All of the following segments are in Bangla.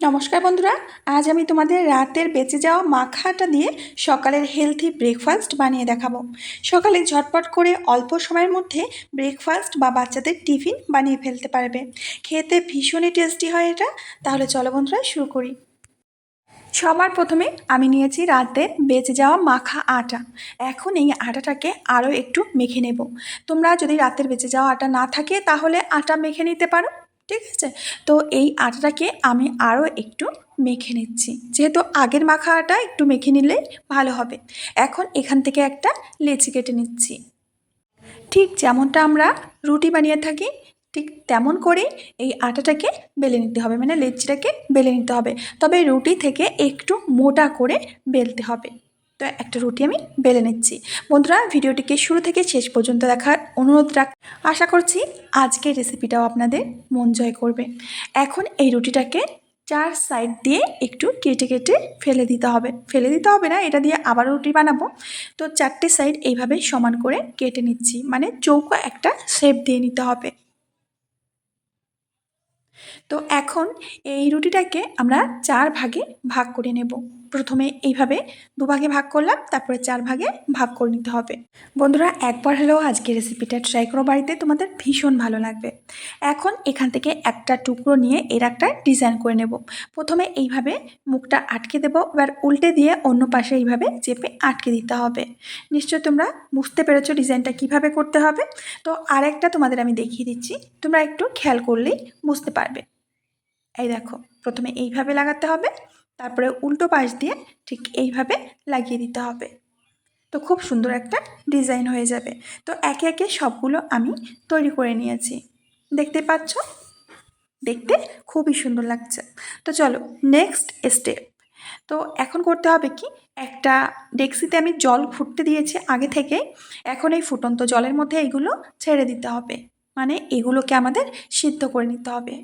নমস্কার বন্ধুরা, আজ আমি তোমাদের রাতের বেঁচে যাওয়া মাখাটা দিয়ে সকালের হেলথি ব্রেকফাস্ট বানিয়ে দেখাবো। সকালে ঝটপট করে অল্প সময়ের মধ্যে ব্রেকফাস্ট বা বাচ্চাদের টিফিন বানিয়ে ফেলতে পারবে। খেতে ভীষণই টেস্টি হয় এটা। তাহলে চলো বন্ধুরা, শুরু করি। সবার প্রথমে আমি নিয়েছি রাতে বেঁচে যাওয়া মাখা আটা। এখন এই আটাটাকে আরও একটু মেখে নেব। তোমরা যদি রাতের বেঁচে যাওয়া আটা না থাকে, তাহলে আটা মেখে নিতে পারো। ঠিক আছে? তো এই আটাটাকে আমি আরও একটু মেখে নিচ্ছি। যেহেতু আগের মাখা আটা একটু মেখে নিলে ভালো হবে। এখন এখান থেকে একটা লেচি কেটে নিচ্ছি। ঠিক যেমনটা আমরা রুটি বানিয়ে থাকি, ঠিক তেমন করেই এই আটাটাকে বেলে নিতে হবে। মানে লেচিটাকে বেলে নিতে হবে। তবে রুটি থেকে একটু মোটা করে বেলতে হবে। তো একটা রুটি আমি বেলে নিচ্ছি। বন্ধুরা, ভিডিওটিকে শুরু থেকে শেষ পর্যন্ত দেখার অনুরোধ রাখ, আশা করছি আজকের রেসিপিটাও আপনাদের মন জয় করবে। এখন এই রুটিটাকে চার সাইড দিয়ে একটু কেটে কেটে ফেলে দিতে হবে। ফেলে দিতে হবে না, এটা দিয়ে আবার রুটি বানাবো। তো চারটে সাইড এইভাবে সমান করে কেটে নিচ্ছি মানে চৌকো একটা শেপ দিয়ে নিতে হবে। তো এখন এই রুটিটাকে আমরা চার ভাগে ভাগ করে নেব। প্রথমে এইভাবে দুভাগে ভাগ করলাম, তারপরে চার ভাগে ভাগ করে নিতে হবে। বন্ধুরা, একবার হলেও আজকে রেসিপিটা ট্রাই করো বাড়িতে, তোমাদের ভীষণ ভালো লাগবে। এখন এখান থেকে একটা টুকরো নিয়ে এর একটা ডিজাইন করে নেব। প্রথমে এইভাবে মুখটা আটকে দেব, এবার উল্টে দিয়ে অন্য পাশে এইভাবে চেপে আটকে দিতে হবে। নিশ্চয় তোমরা বুঝতে পেরেছ ডিজাইনটা কীভাবে করতে হবে। তো আরেকটা তোমাদের আমি দেখিয়ে দিচ্ছি, তোমরা একটু খেয়াল করলেই বুঝতে পারবে। এই দেখো, প্রথমে এইভাবে লাগাতে হবে। তারপরে উল্টো পাশ দিয়ে ঠিক এইভাবে লাগিয়ে দিতে হবে। তো খুব সুন্দর একটা ডিজাইন হয়ে যাবে। তো একে একে সবগুলো আমি তৈরি করে নিয়েছি। দেখতে পাচ্ছ? দেখতে খুবই সুন্দর লাগছে। তো চলো নেক্সট স্টেপ তো এখন করতে হবে কি? একটা ডেক্সিতে আমি জল ফুটতে দিয়েছি আগে থেকে। এখন এই ফুটন্ত জলের মধ্যে এগুলো ছেড়ে দিতে হবে। মানে এগুলোকে আমাদের সিদ্ধ করে নিতে হবে।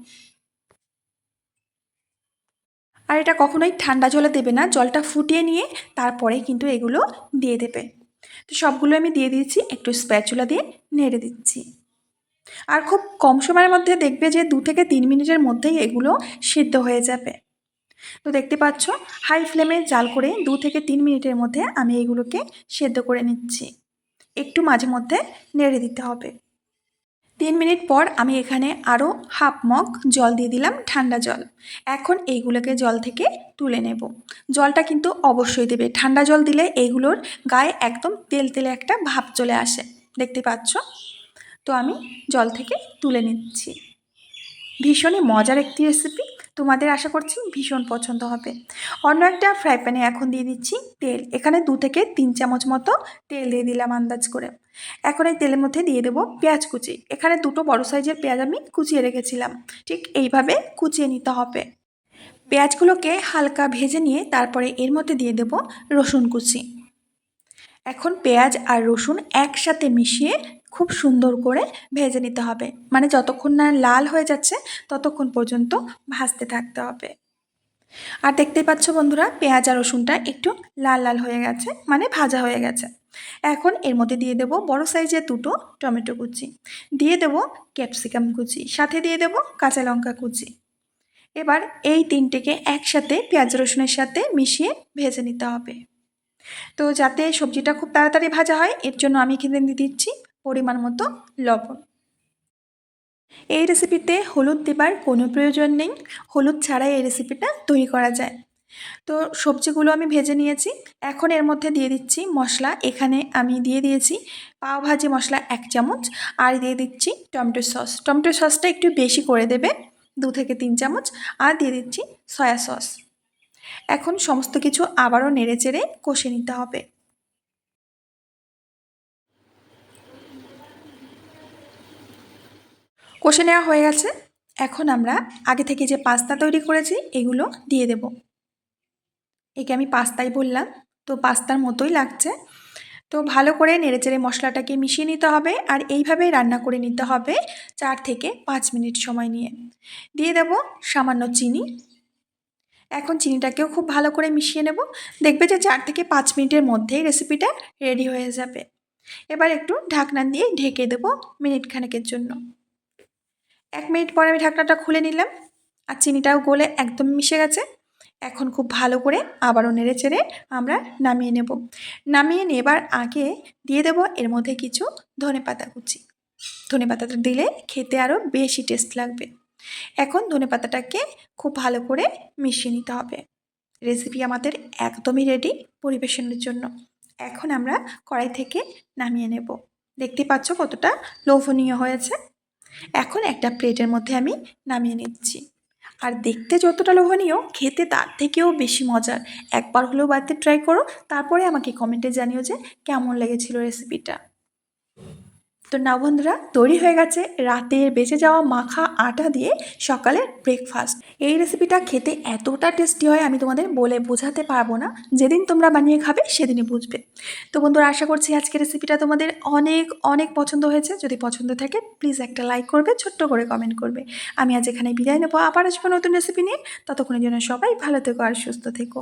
আর এটা কখনোই ঠান্ডা জলে দেবে না, জলটা ফুটিয়ে নিয়ে তারপরে কিন্তু এগুলো দিয়ে দেবে। তো সবগুলো আমি দিয়ে দিয়েছি, একটু স্প্যাচুলা দিয়ে নেড়ে দিচ্ছি। আর খুব কম সময়ের মধ্যে দেখবে যে দু থেকে তিন মিনিটের মধ্যেই এগুলো সিদ্ধ হয়ে যাবে। তো দেখতে পাচ্ছ, হাই ফ্লেমে জাল করে দু থেকে তিন মিনিটের মধ্যে আমি এগুলোকে সেদ্ধ করে নিচ্ছি। একটু মাঝে মধ্যে নেড়ে দিতে হবে। তিন মিনিট পর আমি এখানে আরও হাফ মগ জল দিয়ে দিলাম ঠান্ডা জল। এখন এইগুলোকে জল থেকে তুলে নেব। জলটা কিন্তু অবশ্যই দেবে। ঠান্ডা জল দিলে এইগুলোর গায়ে একদম তেল তেলে একটা ভাব চলে আসে। দেখতে পাচ্ছ? তো আমি জল থেকে তুলে নিচ্ছি। ভীষণই মজার একটি রেসিপি তোমাদের আশা করছি ভীষণ পছন্দ হবে। অন্য একটা ফ্রাই প্যানে এখন দিয়ে দিচ্ছি তেল। এখানে দু থেকে তিন চামচ মতো তেল দিয়ে দিলাম আন্দাজ করে। এখন এই তেলের মধ্যে দিয়ে দেবো পেঁয়াজ কুচি। এখানে দুটো বড় সাইজের পেঁয়াজ আমি কুচিয়ে রেখেছিলাম। ঠিক এইভাবে কুচিয়ে নিতে হবে। পেঁয়াজগুলোকে হালকা ভেজে নিয়ে তারপরে এর মধ্যে দিয়ে দেব রসুন কুচি। এখন পেঁয়াজ আর রসুন একসাথে মিশিয়ে খুব সুন্দর করে ভেজে নিতে হবে। মানে যতক্ষণ না লাল হয়ে যাচ্ছে, ততক্ষণ পর্যন্ত ভাজতে থাকতে হবে। আর দেখতেই পাচ্ছ বন্ধুরা, পেঁয়াজ আর রসুনটা একটু লাল লাল হয়ে গেছে মানে ভাজা হয়ে গেছে। এখন এর মধ্যে দিয়ে দেব বড় সাইজের দুটো টমেটো কুচি, দিয়ে দেব ক্যাপসিকাম কুচি, সাথে দিয়ে দেব কাঁচা লঙ্কা কুচি। এবার এই তিনটেকে একসাথে পেঁয়াজ রসুনের সাথে মিশিয়ে ভেজে নিতে হবে। তো যাতে সবজিটা খুব তাড়াতাড়ি ভাজা হয়, এর জন্য আমি এখানে দিচ্ছি পরিমাণ মতো লবণ। এই রেসিপিতে হলুদ দেবার কোনো প্রয়োজন নেই। হলুদ ছাড়াই এই রেসিপিটা তৈরি করা যায়। তো সবজিগুলো আমি ভেজে নিয়েছি। এখন এর মধ্যে দিয়ে দিচ্ছি মশলা। এখানে আমি দিয়ে দিয়েছি পাও ভাজি মশলা এক চামচ আর দিয়ে দিচ্ছি টমেটো সস। টমেটো সসটা একটু বেশি করে দেবে, দু থেকে তিন চামচ, আর দিয়ে দিচ্ছি সয়া সস। এখন সমস্ত কিছু আবারও নেড়ে চেড়ে কষে নিতে হবে। কষে নেওয়া হয়ে গেছে। এখন আমরা আগে থেকে যে পাস্তা তৈরি করেছি, এগুলো দিয়ে দেব। একে আমি পাস্তাই বললাম। তো পাস্তার মতোই লাগছে। তো ভালো করে নেড়েচেড়ে মশলাটাকে মিশিয়ে নিতে হবে আর এইভাবেই রান্না করে নিতে হবে চার থেকে পাঁচ মিনিট সময় নিয়ে। দিয়ে দেব সামান্য চিনি। এখন চিনিটাকেও খুব ভালো করে মিশিয়ে নেব। দেখবে যে চার থেকে পাঁচ মিনিটের মধ্যেই রেসিপিটা রেডি হয়ে যাবে। এবার একটু ঢাকনা দিয়ে ঢেকে দেবো মিনিট খানেকের জন্য। এক মিনিট পরে আমি ঢাকনাটা খুলে নিলাম আর চিনিটাও গলে একদম মিশে গেছে। এখন খুব ভালো করে আবারও নেড়ে চেড়ে আমরা নামিয়ে নেব। নামিয়ে নেবার আগে দিয়ে দেবো এর মধ্যে কিছু ধনে পাতা কুচি। ধনে পাতাটা দিলে খেতে আরও বেশি টেস্ট লাগবে। এখন ধনে পাতাটাকে খুব ভালো করে মিশিয়ে নিতে হবে। রেসিপি আমাদের একদমই রেডি পরিবেশনের জন্য। এখন আমরা কড়াই থেকে নামিয়ে নেব। দেখতে পাচ্ছ কতটা লোভনীয় হয়েছে। এখন একটা প্লেটের মধ্যে আমি নামিয়ে নিচ্ছি। আর দেখতে যতটা লোভনীয়, খেতে তার থেকেও বেশি মজার। একবার হলেও বাড়িতে ট্রাই করো, তারপরে আমাকে কমেন্টে জানিও যে কেমন লেগেছিল রেসিপিটা তো না বন্ধুরা, তৈরি হয়ে গেছে রাতের বেঁচে যাওয়া মাখা আটা দিয়ে সকালের ব্রেকফাস্ট এই রেসিপিটা খেতে এতটা টেস্টি হয় আমি তোমাদের বলে বোঝাতে পারব না। যেদিন তোমরা বানিয়ে খাবে, সেদিনই বুঝবে। তো বন্ধুরা, আশা করছি আজকের রেসিপিটা তোমাদের অনেক অনেক পছন্দ হয়েছে। যদি পছন্দ থাকে প্লিজ একটা লাইক করবে, ছোট্ট করে কমেন্ট করবে। আমি আজ এখানে বিদায় নেব। আবার আসব নতুন রেসিপি নিয়ে। ততক্ষণের জন্য সবাই ভালো থেকো আর সুস্থ থেকো।